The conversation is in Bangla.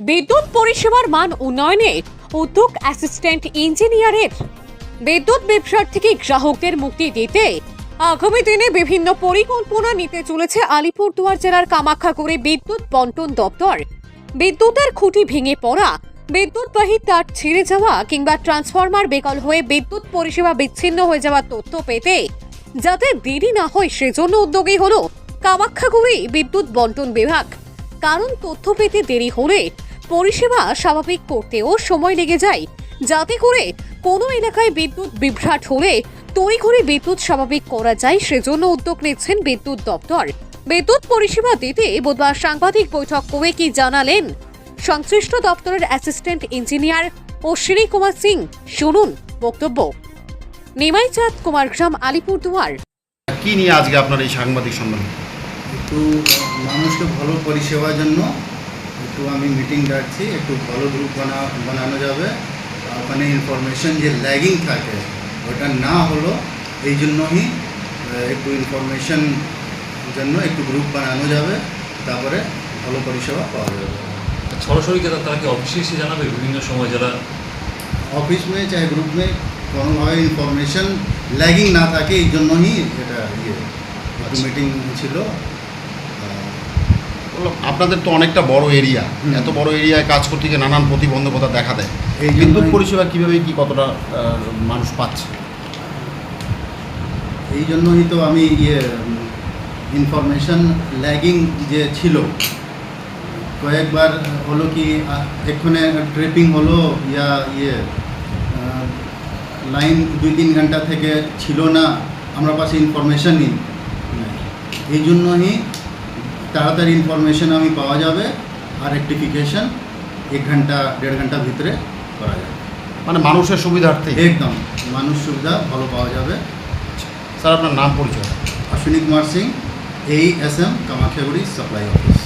বিদ্যুৎ পরিষেবার মান উন্নয়নে উদ্যোগ অ্যাসিস্ট্যান্ট ইঞ্জিনিয়ারের বিদ্যুৎ ব্যবসার থেকে গ্রাহকদের মুক্তি দিতে আগামী দিনে বিভিন্ন পরিকল্পনা নিতে চলেছে আলিপুরদুয়ার জেলার কামাখ্যাগুড়ি বিদ্যুৎ বন্টন দপ্তর। বিদ্যুতের খুঁটি ভেঙে পড়া, বিদ্যুৎবাহী তার ছিঁড়ে যাওয়া কিংবা ট্রান্সফরমার বেকল হয়ে বিদ্যুৎ পরিষেবা বিচ্ছিন্ন হয়ে যাওয়ার তথ্য পেতে যাতে দেরি না হয় সেজন্য উদ্যোগী হলো কামাখ্যাগুড়ি বিদ্যুৎ বন্টন বিভাগ। কারণ তথ্য পেতে দেরি হলে পরিষেবা স্বাভাবিক করতেও সময় লেগে যায়। যাতে করে কোনো এলাকায় বিদ্যুৎ বিভ্রাট হলে তড়িঘড়ি বিদ্যুৎ স্বাভাবিক করা যায় সেজন্য উদ্যোগ নিচ্ছেন বিদ্যুৎ দপ্তর। বিদ্যুৎ পরিষেবা দিতে বুধবার সাংবাদিক বৈঠক করে কি জানালেন? সংশ্লিষ্ট দপ্তরের অ্যাসিস্ট্যান্ট ইঞ্জিনিয়ার অশ্বিনী কুমার সিং শুনুন বক্তব্য। নিমাইচাঁদ কুমারগ্রাম আলিপুরদুয়ার। কি নিয়ে আজকে আপনার এই সাংবাদিক সম্মেলন? একটু মানুষকে ভালো পরিষেবার জন্য একটু আমি মিটিং ডাকছি একটু ভালো গ্রুপ বানা বানানো যাবে। ওখানে ইনফরমেশন যে ল্যাগিং থাকে ওটা না হলো এই জন্যই একটু ইনফরমেশন জন্য একটু গ্রুপ বানানো যাবে তারপরে ভালো পরিষেবা পাওয়া যাবে। সরাসরি যারা তারা কি অফিসে এসে জানাবে? বিভিন্ন সময় যারা অফিস মে চাहे গ্রুপ মে কোনোভাবে ইনফরমেশন ল্যাগিং না থাকে এই জন্যই এটা ইয়ে। মিটিং ছিল আপনাদের তো অনেকটা বড় এরিয়া এত বড় এরিয়ায় কাজ করতে গিয়ে নানান প্রতিবন্ধকতা দেখা দেয়। এই বিদ্যুৎ পরিষেবা কীভাবে কি কতটা মানুষ পাচ্ছে? এই জন্যই তো আমি ইয়ে ইনফরমেশন ল্যাগিং যে ছিল কয়েকবার হলো কি এক্ষণে ট্রিপিং হলো ইয়া ইয়ে লাইন দুই তিন ঘণ্টা থেকে ছিল না আমরা পাশে ইনফরমেশন নিন এই জন্যই তাড়াতাড়ি ইনফরমেশন আমি পাওয়া যাবে আর রেক্টিফিকেশন এক ঘণ্টা দেড় ঘণ্টা ভিতরে করা যাবে। মানে মানুষের সুবিধার্থে? একদম মানুষ সুবিধা ভালো পাওয়া যাবে। স্যার আপনার নাম পরিচয়? অশ্বিনী কুমার সিং এই S M Kamakhyaguri supply office